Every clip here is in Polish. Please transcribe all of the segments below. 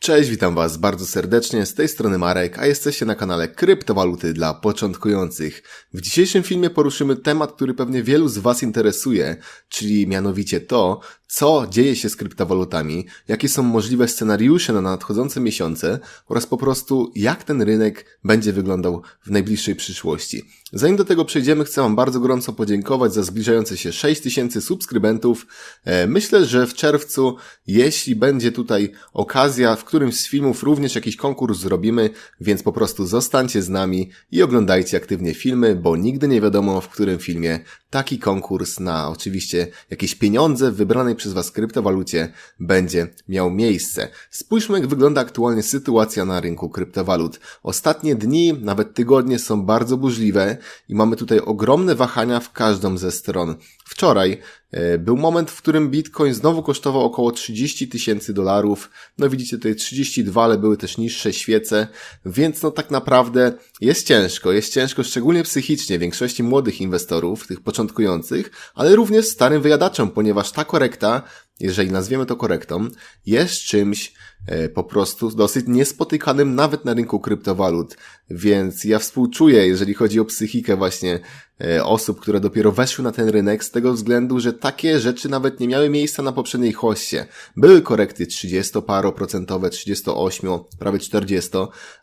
Cześć, witam Was bardzo serdecznie, z tej strony Marek, a jesteście na kanale Kryptowaluty dla początkujących. W dzisiejszym filmie poruszymy temat, który pewnie wielu z Was interesuje, czyli mianowicie to, co dzieje się z kryptowalutami, jakie są możliwe scenariusze na nadchodzące miesiące oraz po prostu jak ten rynek będzie wyglądał w najbliższej przyszłości. Zanim do tego przejdziemy, chcę Wam bardzo gorąco podziękować za zbliżające się 6000 subskrybentów. E, Myślę, że w czerwcu, jeśli będzie tutaj okazja, w którymś z filmów również jakiś konkurs zrobimy, więc po prostu zostańcie z nami i oglądajcie aktywnie filmy, bo nigdy nie wiadomo, w którym filmie taki konkurs na oczywiście jakieś pieniądze wybranej przez Was kryptowalucie będzie miał miejsce. Spójrzmy, jak wygląda aktualnie sytuacja na rynku kryptowalut. Ostatnie dni, nawet tygodnie są bardzo burzliwe i mamy tutaj ogromne wahania w każdą ze stron. Wczoraj e, był moment, w którym Bitcoin znowu kosztował około 30 tysięcy dolarów. No widzicie tutaj 32, ale były też niższe świece, więc no tak naprawdę jest ciężko. Jest ciężko szczególnie psychicznie większości młodych inwestorów, tych początkujących, ale również starym wyjadaczom, ponieważ ta korekta, ja, jeżeli nazwiemy to korektą, jest czymś e, po prostu dosyć niespotykanym nawet na rynku kryptowalut. Więc ja współczuję, jeżeli chodzi o psychikę właśnie e, osób, które dopiero weszły na ten rynek z tego względu, że takie rzeczy nawet nie miały miejsca na poprzedniej hoście. Były korekty 30-paroprocentowe, 38, prawie 40,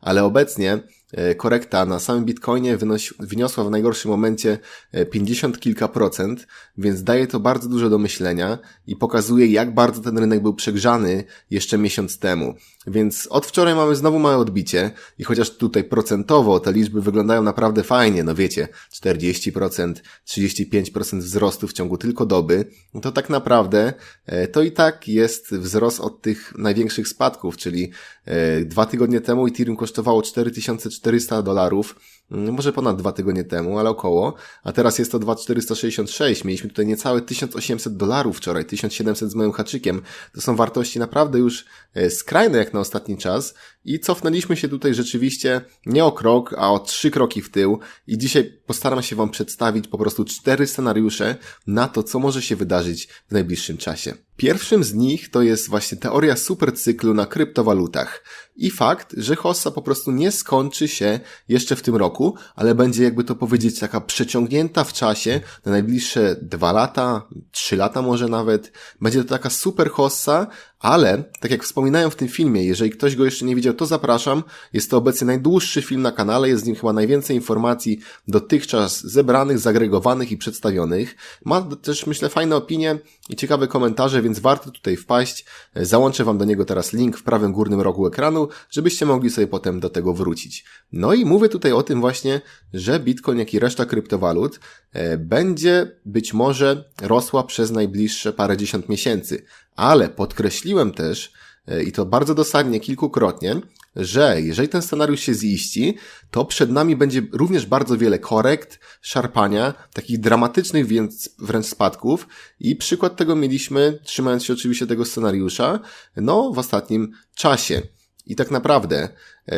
ale obecnie e, korekta na samym Bitcoinie wyniosła w najgorszym momencie e, 50 kilka procent, więc daje to bardzo dużo do myślenia i pokazuje, jak bardzo ten rynek był przegrzany jeszcze miesiąc temu. Więc od wczoraj mamy znowu małe odbicie i chociaż tutaj procentowo te liczby wyglądają naprawdę fajnie, no wiecie, 40%, 35% wzrostu w ciągu tylko doby, no to tak naprawdę e, to i tak jest wzrost od tych największych spadków, czyli e, dwa tygodnie temu Ethereum kosztowało 4400 dolarów, może ponad dwa tygodnie temu, ale około, a teraz jest to 2466, mieliśmy tutaj niecałe 1800 dolarów wczoraj, 1700 z moim haczykiem, to są wartości naprawdę już e, skrajne jak na ostatni czas i cofnęliśmy się tutaj rzeczywiście nie o krok, a o trzy kroki w tył i dzisiaj postaram się Wam przedstawić po prostu cztery scenariusze na to, co może się wydarzyć w najbliższym czasie. Pierwszym z nich to jest właśnie teoria supercyklu na kryptowalutach i fakt, że hossa po prostu nie skończy się jeszcze w tym roku, ale będzie jakby to powiedzieć taka przeciągnięta w czasie na najbliższe dwa lata, trzy lata może nawet. Będzie to taka super hossa, ale, tak jak wspominałem w tym filmie, jeżeli ktoś go jeszcze nie widział, to zapraszam. Jest to obecnie najdłuższy film na kanale, jest w nim chyba najwięcej informacji dotychczas zebranych, zagregowanych i przedstawionych. Ma też, myślę, fajne opinie i ciekawe komentarze, więc warto tutaj wpaść. Załączę Wam do niego teraz link w prawym górnym rogu ekranu, żebyście mogli sobie potem do tego wrócić. No i mówię tutaj o tym właśnie, że Bitcoin, jak i reszta kryptowalut e, będzie być może rosła przez najbliższe parędziesiąt miesięcy. Ale podkreśliłem też, e, i to bardzo dosadnie kilkukrotnie, że jeżeli ten scenariusz się ziści, to przed nami będzie również bardzo wiele korekt, szarpania, takich dramatycznych więc wręcz spadków i przykład tego mieliśmy, trzymając się oczywiście tego scenariusza, no w ostatnim czasie. I tak naprawdę e,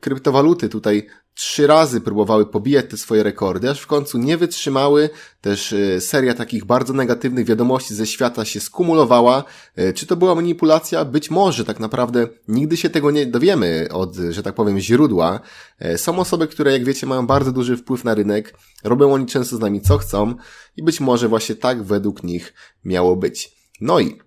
kryptowaluty tutaj trzy razy próbowały pobijać te swoje rekordy, aż w końcu nie wytrzymały. Też e, seria takich bardzo negatywnych wiadomości ze świata się skumulowała. E, czy to była manipulacja? Być może tak naprawdę nigdy się tego nie dowiemy od, że tak powiem, źródła. E, Są osoby, które jak wiecie mają bardzo duży wpływ na rynek. Robią oni często z nami co chcą i być może właśnie tak według nich miało być. No i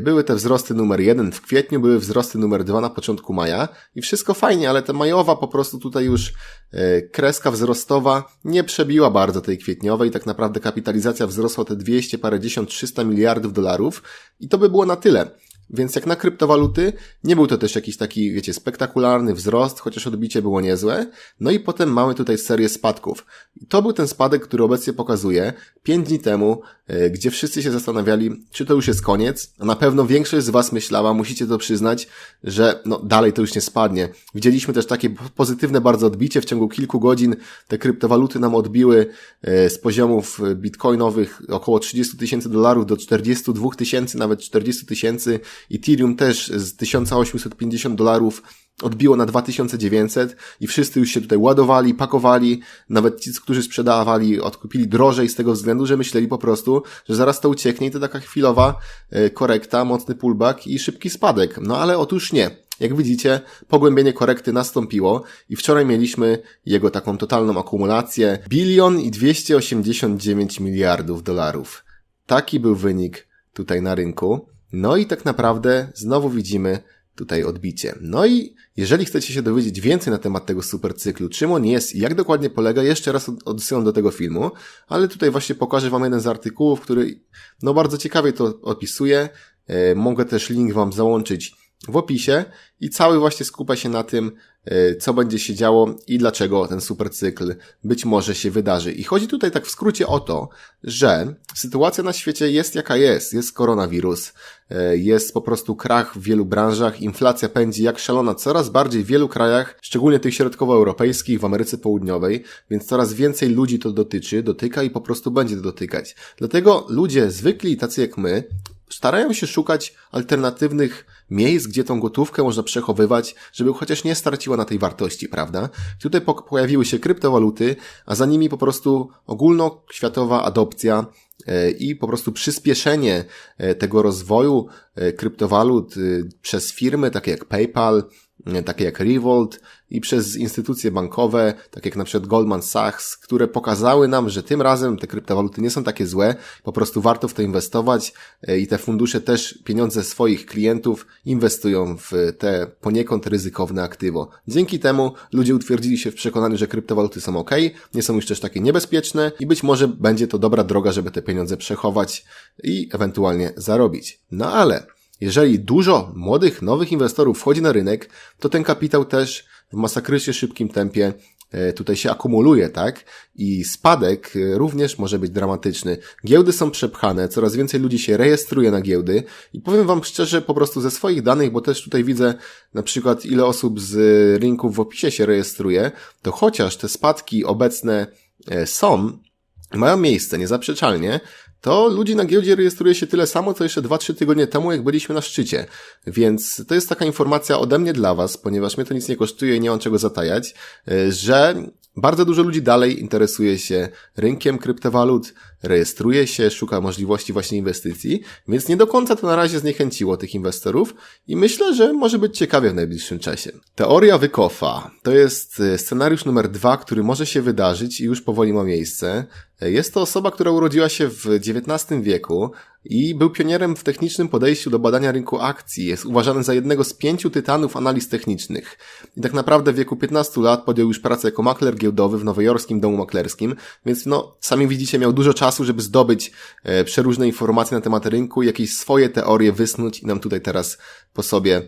były te wzrosty numer jeden w kwietniu, były wzrosty numer dwa na początku maja i wszystko fajnie, ale ta majowa po prostu tutaj już e, kreska wzrostowa nie przebiła bardzo tej kwietniowej. Tak naprawdę kapitalizacja wzrosła te 200 parędziesiąt 300 miliardów dolarów i to by było na tyle. Więc jak na kryptowaluty, nie był to też jakiś taki, wiecie, spektakularny wzrost, chociaż odbicie było niezłe. No i potem mamy tutaj serię spadków. To był ten spadek, który obecnie pokazuje 5 dni temu, e, gdzie wszyscy się zastanawiali, czy to już jest koniec. A na pewno większość z Was myślała, musicie to przyznać, że no dalej to już nie spadnie. Widzieliśmy też takie pozytywne bardzo odbicie w ciągu kilku godzin. Te kryptowaluty nam odbiły e, z poziomów bitcoinowych około 30 tysięcy dolarów do 42 tysięcy, nawet 40 tysięcy. Ethereum też z 1850 dolarów odbiło na 2900 i wszyscy już się tutaj ładowali, pakowali, nawet ci, którzy sprzedawali, odkupili drożej z tego względu, że myśleli po prostu, że zaraz to ucieknie i to taka chwilowa e, korekta, mocny pullback i szybki spadek. No ale otóż nie. Jak widzicie, pogłębienie korekty nastąpiło i wczoraj mieliśmy jego taką totalną akumulację bilion i 289 miliardów dolarów. Taki był wynik tutaj na rynku. No i tak naprawdę znowu widzimy tutaj odbicie. No i jeżeli chcecie się dowiedzieć więcej na temat tego supercyklu, czym on jest i jak dokładnie polega, jeszcze raz odsyłam do tego filmu, ale tutaj właśnie pokażę Wam jeden z artykułów, który no bardzo ciekawie to opisuje. E, mogę też link Wam załączyć w opisie i cały właśnie skupia się na tym, e, co będzie się działo i dlaczego ten supercykl być może się wydarzy. I chodzi tutaj tak w skrócie o to, że sytuacja na świecie jest jaka jest. Jest koronawirus, e, jest po prostu krach w wielu branżach, inflacja pędzi jak szalona coraz bardziej w wielu krajach, szczególnie tych środkowoeuropejskich, w Ameryce Południowej, więc coraz więcej ludzi to dotyczy, dotyka i po prostu będzie to dotykać. Dlatego ludzie zwykli, tacy jak my, starają się szukać alternatywnych miejsc, gdzie tą gotówkę można przechowywać, żeby chociaż nie straciła na tej wartości, prawda? Tutaj po pojawiły się kryptowaluty, a za nimi po prostu ogólnoświatowa adopcja e, i po prostu przyspieszenie e, tego rozwoju e, kryptowalut przez firmy takie jak PayPal, takie jak Revolt i przez instytucje bankowe, takie jak na przykład Goldman Sachs, które pokazały nam, że tym razem te kryptowaluty nie są takie złe, po prostu warto w to inwestować e, i te fundusze też pieniądze swoich klientów inwestują w te poniekąd ryzykowne aktywo. Dzięki temu ludzie utwierdzili się w przekonaniu, że kryptowaluty są ok, nie są już też takie niebezpieczne i być może będzie to dobra droga, żeby te pieniądze przechować i ewentualnie zarobić. No ale jeżeli dużo młodych, nowych inwestorów wchodzi na rynek, to ten kapitał też w masakrycznie szybkim tempie e, tutaj się akumuluje, tak? I spadek e, również może być dramatyczny. Giełdy są przepchane, coraz więcej ludzi się rejestruje na giełdy i powiem Wam szczerze, po prostu ze swoich danych, bo też tutaj widzę na przykład ile osób z rynków w opisie się rejestruje, to chociaż te spadki obecne e, są, mają miejsce, niezaprzeczalnie, to ludzi na giełdzie rejestruje się tyle samo, co jeszcze 2-3 tygodnie temu, jak byliśmy na szczycie. Więc to jest taka informacja ode mnie dla Was, ponieważ mnie to nic nie kosztuje i nie mam czego zatajać, e, że bardzo dużo ludzi dalej interesuje się rynkiem kryptowalut, rejestruje się, szuka możliwości właśnie inwestycji, więc nie do końca to na razie zniechęciło tych inwestorów i myślę, że może być ciekawie w najbliższym czasie. Teoria Wykofa to jest e, scenariusz numer dwa, który może się wydarzyć i już powoli ma miejsce. E, jest to osoba, która urodziła się w XIX wieku i był pionierem w technicznym podejściu do badania rynku akcji. Jest uważany za jednego z pięciu tytanów analiz technicznych. I tak naprawdę w wieku 15 lat podjął już pracę jako makler giełdowy w nowojorskim domu maklerskim, więc no, sami widzicie, miał dużo czasu, żeby zdobyć e, przeróżne informacje na temat rynku, jakieś swoje teorie wysnuć i nam tutaj teraz po sobie,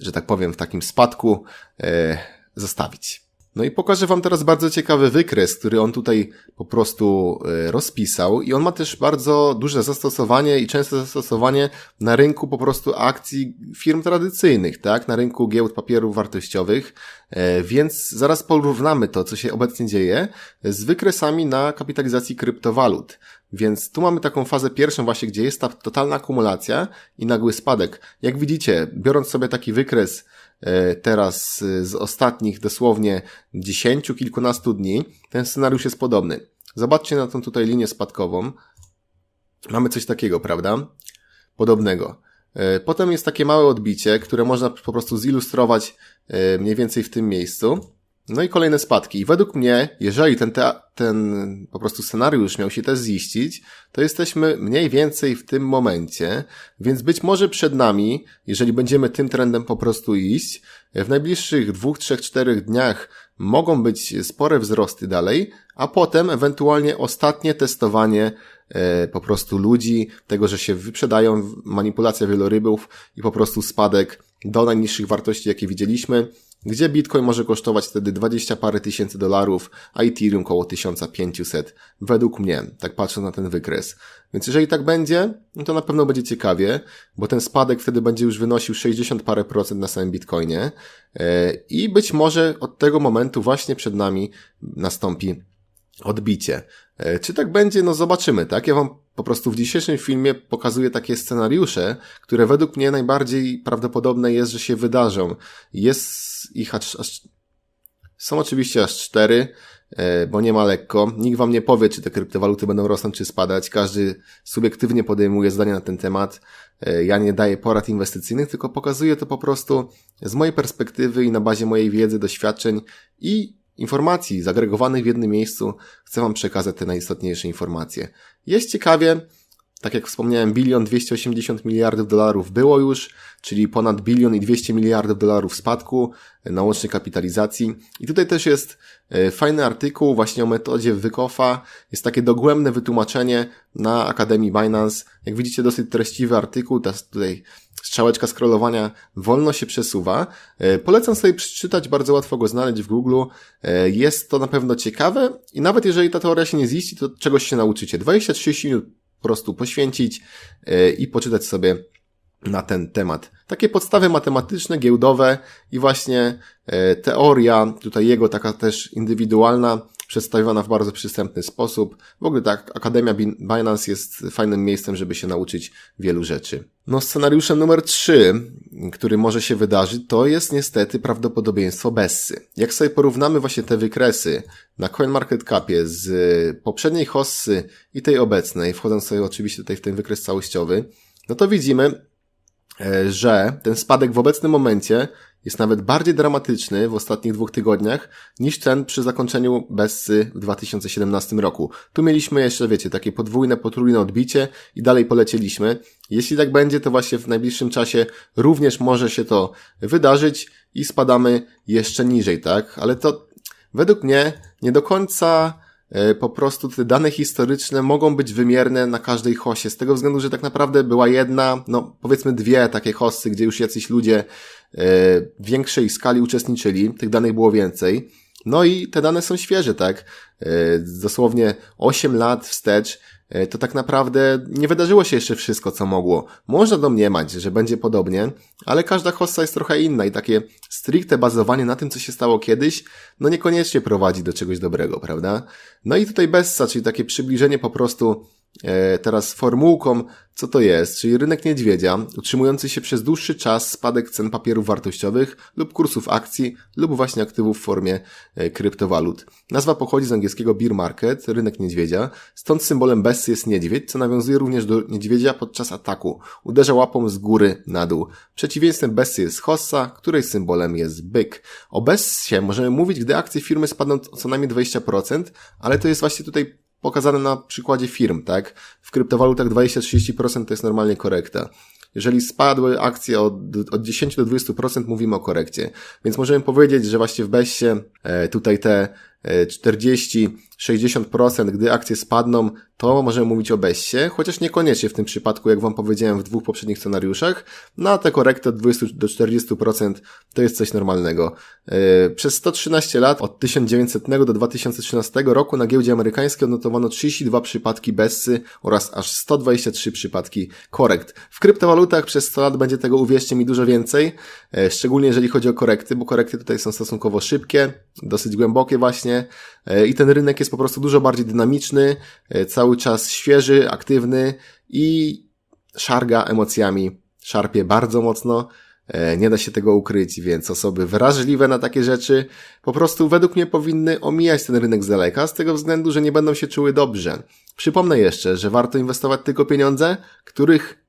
że tak powiem, w takim spadku e, zostawić. No i pokażę Wam teraz bardzo ciekawy wykres, który on tutaj po prostu e, rozpisał i on ma też bardzo duże zastosowanie i częste zastosowanie na rynku po prostu akcji firm tradycyjnych, tak? Na rynku giełd papierów wartościowych, e, więc zaraz porównamy to, co się obecnie dzieje z wykresami na kapitalizacji kryptowalut. Więc tu mamy taką fazę pierwszą właśnie, gdzie jest ta totalna akumulacja i nagły spadek. Jak widzicie, biorąc sobie taki wykres E, teraz e, z ostatnich dosłownie dziesięciu, kilkunastu dni, ten scenariusz jest podobny. Zobaczcie na tą tutaj linię spadkową. Mamy coś takiego, prawda? Podobnego. E, potem jest takie małe odbicie, które można po prostu zilustrować mniej więcej w tym miejscu. No i kolejne spadki. I według mnie, jeżeli ten, te, ten po prostu scenariusz miał się też ziścić, to jesteśmy mniej więcej w tym momencie, więc być może przed nami, jeżeli będziemy tym trendem po prostu iść, w najbliższych dwóch, trzech, czterech dniach mogą być spore wzrosty dalej, a potem ewentualnie ostatnie testowanie e, po prostu ludzi, tego, że się wyprzedają, manipulacja wielorybów i po prostu spadek do najniższych wartości, jakie widzieliśmy gdzie Bitcoin może kosztować wtedy 20 parę tysięcy dolarów, a Ethereum około 1500, według mnie, tak patrzę na ten wykres. Więc jeżeli tak będzie, no to na pewno będzie ciekawie, bo ten spadek wtedy będzie już wynosił 60 parę procent na samym Bitcoinie e, i być może od tego momentu właśnie przed nami nastąpi odbicie. E, czy tak będzie? No zobaczymy, tak? Ja wam po prostu w dzisiejszym filmie pokazuję takie scenariusze, które według mnie najbardziej prawdopodobne jest, że się wydarzą. Jest ich aż, aż są oczywiście aż cztery. e, bo nie ma lekko. Nikt wam nie powie, czy te kryptowaluty będą rosnąć, czy spadać. Każdy subiektywnie podejmuje zdanie na ten temat. E, Ja nie daję porad inwestycyjnych, tylko pokazuję to po prostu z mojej perspektywy i na bazie mojej wiedzy, doświadczeń i informacji zagregowanych w jednym miejscu. Chcę wam przekazać te najistotniejsze informacje. Jest ciekawie, tak jak wspomniałem, bilion 280 miliardów dolarów było już, czyli ponad bilion i 200 miliardów dolarów spadku e, na łącznej kapitalizacji. I tutaj też jest e, fajny artykuł właśnie o metodzie Wykofa. Jest takie dogłębne wytłumaczenie na Akademii Binance. Jak widzicie, dosyć treściwy artykuł. Ta tutaj strzałeczka scrollowania wolno się przesuwa. E, Polecam sobie przeczytać, bardzo łatwo go znaleźć w Google. Jest to na pewno ciekawe i nawet jeżeli ta teoria się nie ziści, to czegoś się nauczycie. 20-30 minut prostu poświęcić e, i poczytać sobie na ten temat. Takie podstawy matematyczne, giełdowe i właśnie e, teoria, tutaj jego taka też indywidualna, przedstawiona w bardzo przystępny sposób. W ogóle tak, Akademia Bin- Binance jest fajnym miejscem, żeby się nauczyć wielu rzeczy. No scenariuszem numer 3, który może się wydarzyć, to jest niestety prawdopodobieństwo Bessy. Jak sobie porównamy właśnie te wykresy na CoinMarketCapie z poprzedniej hossy i tej obecnej, wchodząc sobie oczywiście tutaj w ten wykres całościowy, no to widzimy, e, że ten spadek w obecnym momencie jest nawet bardziej dramatyczny w ostatnich dwóch tygodniach niż ten przy zakończeniu Bessy w 2017 roku. Tu mieliśmy jeszcze, wiecie, takie podwójne, potrójne odbicie i dalej polecieliśmy. Jeśli tak będzie, to właśnie w najbliższym czasie również może się to wydarzyć i spadamy jeszcze niżej, tak? Ale to według mnie nie do końca po prostu te dane historyczne mogą być wymierne na każdej hosie, z tego względu, że tak naprawdę była jedna, no powiedzmy dwie takie hossy, gdzie już jacyś ludzie e, w większej skali uczestniczyli, tych danych było więcej. No i te dane są świeże, tak? E, Dosłownie 8 lat wstecz, e, to tak naprawdę nie wydarzyło się jeszcze wszystko, co mogło. Można domniemać, że będzie podobnie, ale każda hossa jest trochę inna i takie stricte bazowanie na tym, co się stało kiedyś, no niekoniecznie prowadzi do czegoś dobrego, prawda? No i tutaj Bessa, czyli takie przybliżenie po prostu e, teraz formułką, co to jest, czyli rynek niedźwiedzia, utrzymujący się przez dłuższy czas spadek cen papierów wartościowych lub kursów akcji lub właśnie aktywów w formie e, kryptowalut. Nazwa pochodzi z angielskiego bear market, rynek niedźwiedzia, stąd symbolem Bessy jest niedźwiedź, co nawiązuje również do niedźwiedzia podczas ataku. Uderza łapą z góry na dół. Przeciwieństwem Bessy jest hossa, której symbolem jest byk. O Bessie możemy mówić, gdy akcje firmy spadną o co najmniej 20%, ale to jest właśnie tutaj pokazane na przykładzie firm, tak? W kryptowalutach 20-30% to jest normalnie korekta. Jeżeli spadły akcje od, od 10 do 20%, mówimy o korekcie. Więc możemy powiedzieć, że właśnie w Bessie e, tutaj te 40-60%, gdy akcje spadną, to możemy mówić o Bessie, chociaż niekoniecznie w tym przypadku, jak Wam powiedziałem w dwóch poprzednich scenariuszach, na te korekty od 20 do 40% to jest coś normalnego. E, Przez 113 lat, od 1900 do 2013 roku na giełdzie amerykańskiej odnotowano 32 przypadki Bessy oraz aż 123 przypadki korekt. W kryptowalutach przez 100 lat będzie tego, uwierzcie mi, dużo więcej, e, szczególnie jeżeli chodzi o korekty, bo korekty tutaj są stosunkowo szybkie, dosyć głębokie właśnie e, i ten rynek jest po prostu dużo bardziej dynamiczny, e, cały czas świeży, aktywny i szarga emocjami, szarpie bardzo mocno. E, Nie da się tego ukryć, więc osoby wrażliwe na takie rzeczy po prostu według mnie powinny omijać ten rynek z daleka, z tego względu, że nie będą się czuły dobrze. Przypomnę jeszcze, że warto inwestować tylko pieniądze, których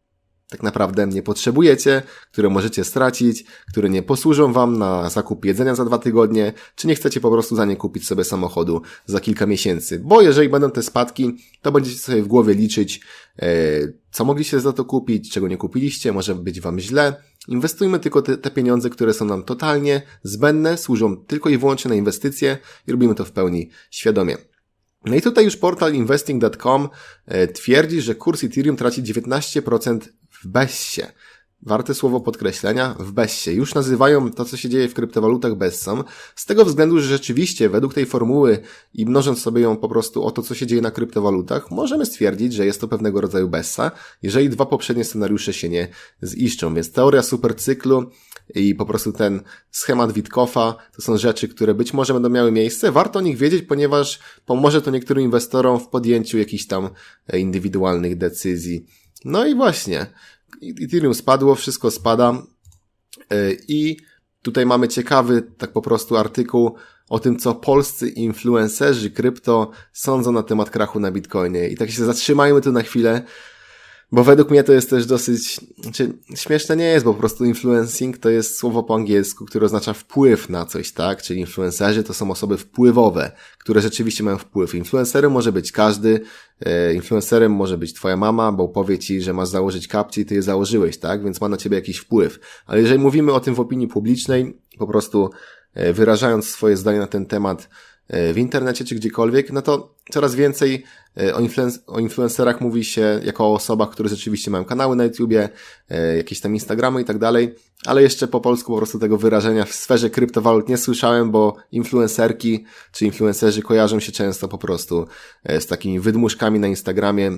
tak naprawdę nie potrzebujecie, które możecie stracić, które nie posłużą Wam na zakup jedzenia za dwa tygodnie, czy nie chcecie po prostu za nie kupić sobie samochodu za kilka miesięcy. Bo jeżeli będą te spadki, to będziecie sobie w głowie liczyć, e, co mogliście za to kupić, czego nie kupiliście, może być Wam źle. Inwestujmy tylko te, te pieniądze, które są nam totalnie zbędne, służą tylko i wyłącznie na inwestycje i robimy to w pełni świadomie. No i tutaj już portal investing.com e, twierdzi, że kurs Ethereum traci 19% w Bessie. Warte słowo podkreślenia, w Bessie. Już nazywają to, co się dzieje w kryptowalutach Bessą, z tego względu, że rzeczywiście według tej formuły i mnożąc sobie ją po prostu o to, co się dzieje na kryptowalutach, możemy stwierdzić, że jest to pewnego rodzaju Bessa, jeżeli dwa poprzednie scenariusze się nie ziszczą. Więc teoria supercyklu i po prostu ten schemat Witkoffa to są rzeczy, które być może będą miały miejsce. Warto o nich wiedzieć, ponieważ pomoże to niektórym inwestorom w podjęciu jakichś tam indywidualnych decyzji. No i właśnie, Ethereum spadło, wszystko spada. E, i Tutaj mamy ciekawy, tak po prostu artykuł o tym, co polscy influencerzy krypto sądzą na temat krachu na Bitcoinie. I tak się zatrzymajmy tu na chwilę, bo według mnie to jest też dosyć, znaczy, śmieszne nie jest, bo po prostu influencing to jest słowo po angielsku, które oznacza wpływ na coś, tak? Czyli influencerzy to są osoby wpływowe, które rzeczywiście mają wpływ. Influencerem może być każdy, e, influencerem może być twoja mama, bo powie ci, że masz założyć kapci i ty je założyłeś, tak? Więc ma na ciebie jakiś wpływ. Ale jeżeli mówimy o tym w opinii publicznej, po prostu e, wyrażając swoje zdanie na ten temat, w internecie czy gdziekolwiek, no to coraz więcej e, o, influen- o influencerach mówi się jako o osobach, które rzeczywiście mają kanały na YouTubie, e, jakieś tam Instagramy i tak dalej, ale jeszcze po polsku po prostu tego wyrażenia w sferze kryptowalut nie słyszałem, bo influencerki czy influencerzy kojarzą się często po prostu e, z takimi wydmuszkami na Instagramie,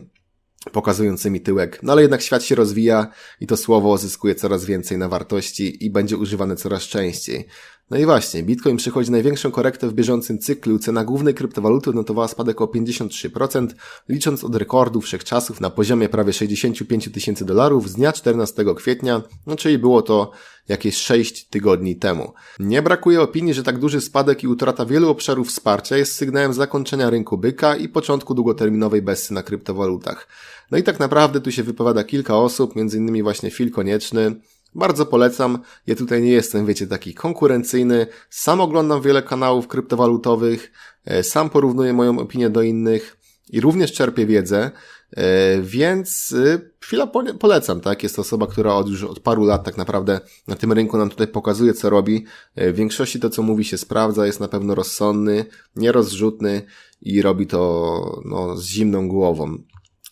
pokazującymi tyłek. No ale jednak świat się rozwija i to słowo zyskuje coraz więcej na wartości i będzie używane coraz częściej. No i właśnie, Bitcoin przychodzi największą korektę w bieżącym cyklu. Cena głównej kryptowaluty odnotowała spadek o 53%, licząc od rekordu wszechczasów na poziomie prawie 65 tysięcy dolarów z dnia 14 kwietnia, no czyli było to jakieś 6 tygodni temu. Nie brakuje opinii, że tak duży spadek i utrata wielu obszarów wsparcia jest sygnałem zakończenia rynku byka i początku długoterminowej bessy na kryptowalutach. No i tak naprawdę tu się wypowiada kilka osób, m.in. właśnie Phil Konieczny, bardzo polecam. Ja tutaj nie jestem, wiecie, taki konkurencyjny. Sam oglądam wiele kanałów kryptowalutowych, e, sam porównuję moją opinię do innych i również czerpię wiedzę, e, więc e, chwila polecam, tak? Jest to osoba, która od już od paru lat tak naprawdę na tym rynku nam tutaj pokazuje, co robi. W większości to, co mówi się sprawdza, jest na pewno rozsądny, nierozrzutny i robi to no, z zimną głową.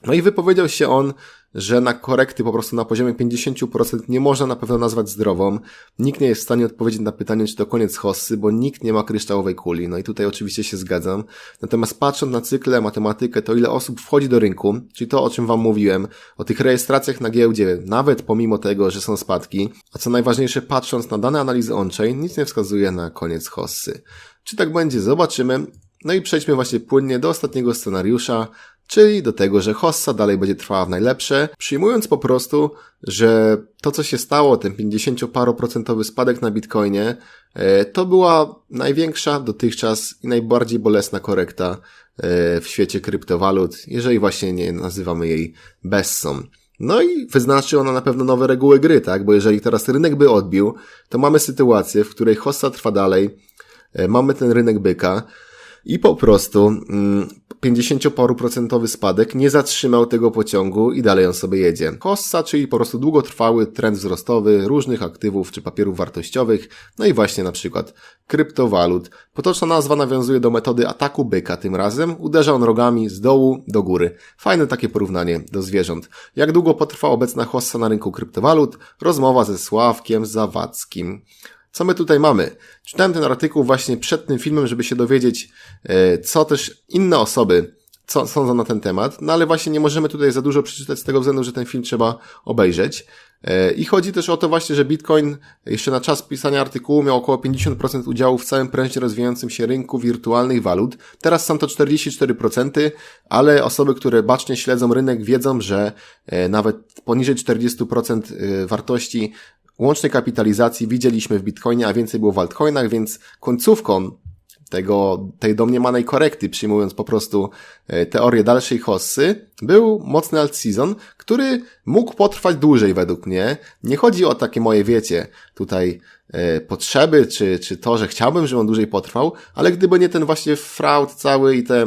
No i wypowiedział się on że na korekty po prostu na poziomie 50% nie można na pewno nazwać zdrową. Nikt nie jest w stanie odpowiedzieć na pytanie, czy to koniec hossy, bo nikt nie ma kryształowej kuli. No i tutaj oczywiście się zgadzam. Natomiast patrząc na cykle, matematykę, to ile osób wchodzi do rynku, czyli to, o czym Wam mówiłem, o tych rejestracjach na giełdzie, nawet pomimo tego, że są spadki, a co najważniejsze, patrząc na dane analizy on-chain, nic nie wskazuje na koniec hossy. Czy tak będzie? Zobaczymy. No i przejdźmy właśnie płynnie do ostatniego scenariusza, czyli do tego, że hossa dalej będzie trwała w najlepsze, przyjmując po prostu, że to co się stało, ten 50-paroprocentowy spadek na Bitcoinie, e, to była największa dotychczas i najbardziej bolesna korekta e, w świecie kryptowalut, jeżeli właśnie nie nazywamy jej bessą. No i wyznaczy ona na pewno nowe reguły gry, tak? Bo jeżeli teraz rynek by odbił, to mamy sytuację, w której hossa trwa dalej, e, mamy ten rynek byka, i po prostu mm, 50% spadek nie zatrzymał tego pociągu i dalej on sobie jedzie. Hossa, czyli po prostu długotrwały trend wzrostowy różnych aktywów czy papierów wartościowych, no i właśnie na przykład kryptowalut. Potoczna nazwa nawiązuje do metody ataku byka, tym razem uderza on rogami z dołu do góry. Fajne takie porównanie do zwierząt. Jak długo potrwa obecna hossa na rynku kryptowalut? Rozmowa ze Sławkiem Zawadzkim. Co my tutaj mamy? Czytałem ten artykuł właśnie przed tym filmem, żeby się dowiedzieć, e, co też inne osoby sądzą na ten temat, no ale właśnie nie możemy tutaj za dużo przeczytać z tego względu, że ten film trzeba obejrzeć. E, I chodzi też o to właśnie, że Bitcoin jeszcze na czas pisania artykułu miał około 50% udziału w całym prężnie rozwijającym się rynku wirtualnych walut. Teraz są to 44%, ale osoby, które bacznie śledzą rynek wiedzą, że e, nawet poniżej 40% wartości łącznej kapitalizacji widzieliśmy w Bitcoinie, a więcej było w altcoinach, więc końcówką tego, tej domniemanej korekty, przyjmując po prostu e, teorię dalszej hossy, był mocny alt season, który mógł potrwać dłużej według mnie. Nie chodzi o takie moje, wiecie, tutaj e, potrzeby, czy, czy to, że chciałbym, żeby on dłużej potrwał, ale gdyby nie ten właśnie fraud cały i te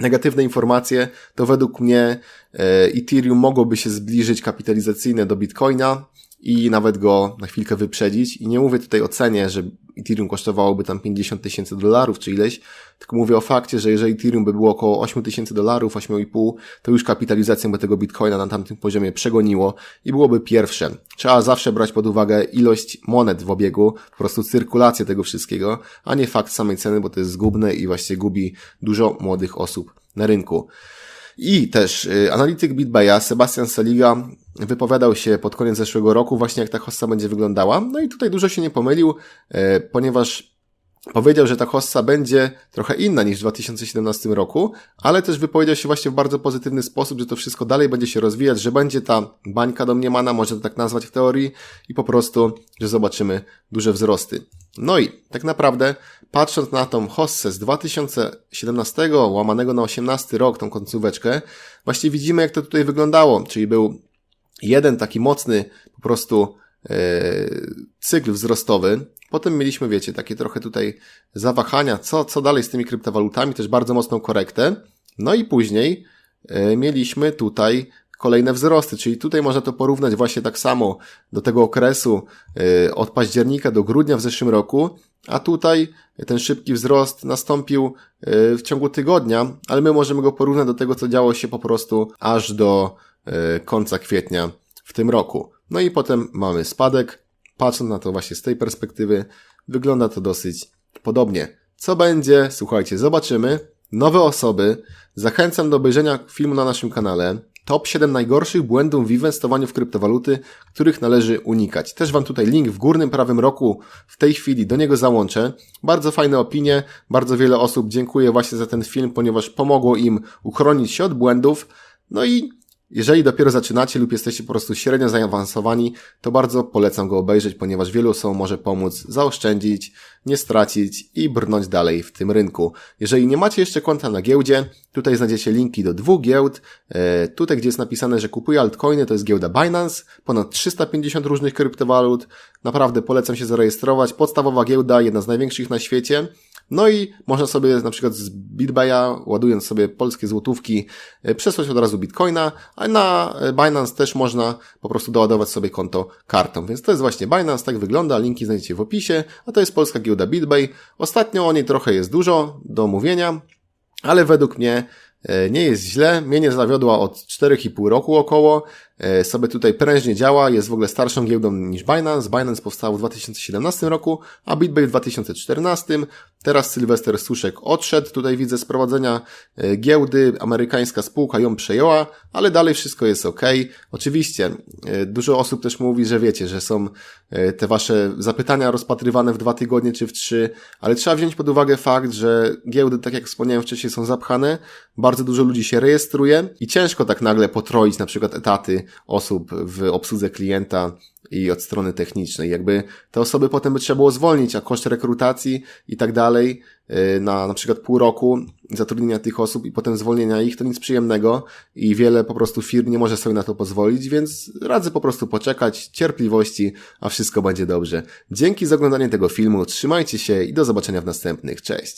negatywne informacje, to według mnie e, Ethereum mogłoby się zbliżyć kapitalizacyjnie do Bitcoina, i nawet go na chwilkę wyprzedzić. I nie mówię tutaj o cenie, że Ethereum kosztowałoby tam 50 tysięcy dolarów czy ileś, tylko mówię o fakcie, że jeżeli Ethereum by było około 8 tysięcy dolarów, 8,5, to już kapitalizację by tego Bitcoina na tamtym poziomie przegoniło i byłoby pierwsze. Trzeba zawsze brać pod uwagę ilość monet w obiegu, po prostu cyrkulację tego wszystkiego, a nie fakt samej ceny, bo to jest zgubne i właściwie gubi dużo młodych osób na rynku. I też y, analityk BitBaya Sebastian Seliga wypowiadał się pod koniec zeszłego roku właśnie jak ta hossa będzie wyglądała. No i tutaj dużo się nie pomylił, e, ponieważ Powiedział, że ta hossa będzie trochę inna niż w 2017 roku, ale też wypowiedział się właśnie w bardzo pozytywny sposób, że to wszystko dalej będzie się rozwijać, że będzie ta bańka domniemana, można to tak nazwać w teorii, i po prostu, że zobaczymy duże wzrosty. No i tak naprawdę, patrząc na tą hossę z 2017 łamanego na 18 rok, tą końcóweczkę, właśnie widzimy jak to tutaj wyglądało, czyli był jeden taki mocny po prostu cykl wzrostowy. Potem mieliśmy, wiecie, takie trochę tutaj zawahania, co, co dalej z tymi kryptowalutami, też bardzo mocną korektę. No i później e, mieliśmy tutaj kolejne wzrosty, czyli tutaj można to porównać właśnie tak samo do tego okresu e, od października do grudnia w zeszłym roku, a tutaj ten szybki wzrost nastąpił e, w ciągu tygodnia, ale my możemy go porównać do tego, co działo się po prostu aż do e, końca kwietnia w tym roku. No i potem mamy spadek. Patrząc na to właśnie z tej perspektywy, wygląda to dosyć podobnie. Co będzie? Słuchajcie, zobaczymy. Nowe osoby. Zachęcam do obejrzenia filmu na naszym kanale. Top 7 najgorszych błędów w inwestowaniu w kryptowaluty, których należy unikać. Też Wam tutaj link w górnym prawym roku w tej chwili do niego załączę. Bardzo fajne opinie, bardzo wiele osób dziękuję właśnie za ten film, ponieważ pomogło im uchronić się od błędów. No i jeżeli dopiero zaczynacie lub jesteście po prostu średnio zaawansowani, to bardzo polecam go obejrzeć, ponieważ wielu osobom może pomóc zaoszczędzić, nie stracić i brnąć dalej w tym rynku. Jeżeli nie macie jeszcze konta na giełdzie, tutaj znajdziecie linki do dwóch giełd. E, tutaj, gdzie jest napisane, że kupuję altcoiny, to jest giełda Binance, ponad 350 różnych kryptowalut. Naprawdę polecam się zarejestrować. Podstawowa giełda, jedna z największych na świecie. No i można sobie na przykład z BitBaya, ładując sobie polskie złotówki, e, przesłać od razu Bitcoina, a na e, Binance też można po prostu doładować sobie konto kartą. Więc to jest właśnie Binance, tak wygląda, linki znajdziecie w opisie, a to jest polska giełda BitBay. Ostatnio o niej trochę jest dużo do mówienia, ale według mnie e, nie jest źle. Mnie nie zawiodła od 4,5 roku około. E, sobie tutaj prężnie działa, jest w ogóle starszą giełdą niż Binance. Binance powstał w 2017 roku, a BitBay w 2014. Teraz Sylwester Suszek odszedł, tutaj widzę z prowadzenia e, giełdy, amerykańska spółka ją przejęła, ale dalej wszystko jest ok. Oczywiście, e, dużo osób też mówi, że wiecie, że są te wasze zapytania rozpatrywane w dwa tygodnie czy w trzy, ale trzeba wziąć pod uwagę fakt, że giełdy, tak jak wspomniałem wcześniej, są zapchane, bardzo dużo ludzi się rejestruje i ciężko tak nagle potroić na przykład etaty osób w obsłudze klienta i od strony technicznej. Jakby te osoby potem by trzeba było zwolnić, a koszt rekrutacji i tak dalej y, na na przykład pół roku zatrudnienia tych osób i potem zwolnienia ich to nic przyjemnego i wiele po prostu firm nie może sobie na to pozwolić, więc radzę po prostu poczekać, cierpliwości, a wszystko będzie dobrze. Dzięki za oglądanie tego filmu, trzymajcie się i do zobaczenia w następnych. Cześć!